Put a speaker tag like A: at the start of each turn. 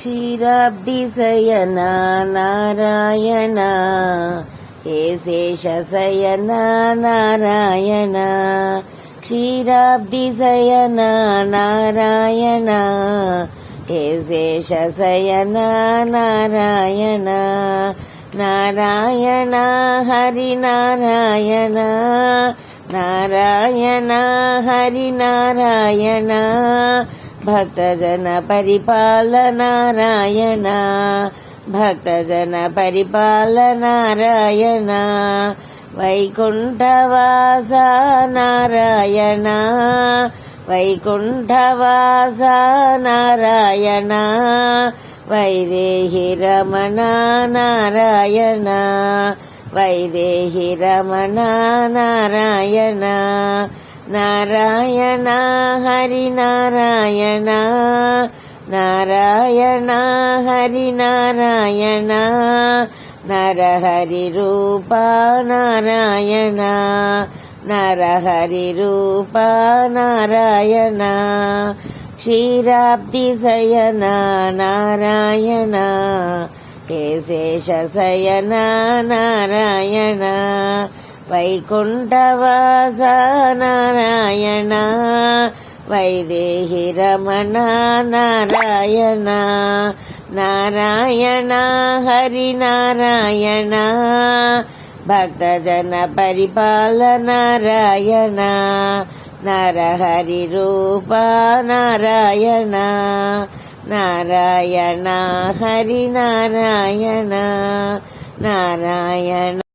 A: క్షీరాబ్దిశయన నారాయణ హే శేషశయన నారాయణ క్షీరాబ్దిశయన నారాయణ హే శేషశయన నారాయణ నారాయణ హరి నారాయణ నారాయణ హరి నారాయణ భక్తజన పరిపాల నారాయణ భక్తజన పరిపాల నారాయణ వైకుంఠవాస నారాయణ వైకుంఠవాస నారాయణ వైదేహి రమణ నారాయణ వైదేహి రమణ నారాయణ నారాయణ హరి నారాయణ నారాయణ హరి నారాయణ నరహరి రూప నారాయణ నరహరి రూప నారాయణ క్షీరాబ్ది శయన నారాయణ హే శేషశయన నారాయణ వైకుంఠవాస నారాయణ వైదేహి రమణ నారాయణ నారాయణ హరి నారాయణ భక్తజన పరిపాల నారాయణ నరహరి రూప నారాయణ నారాయణ హరి నారాయణ నారాయణ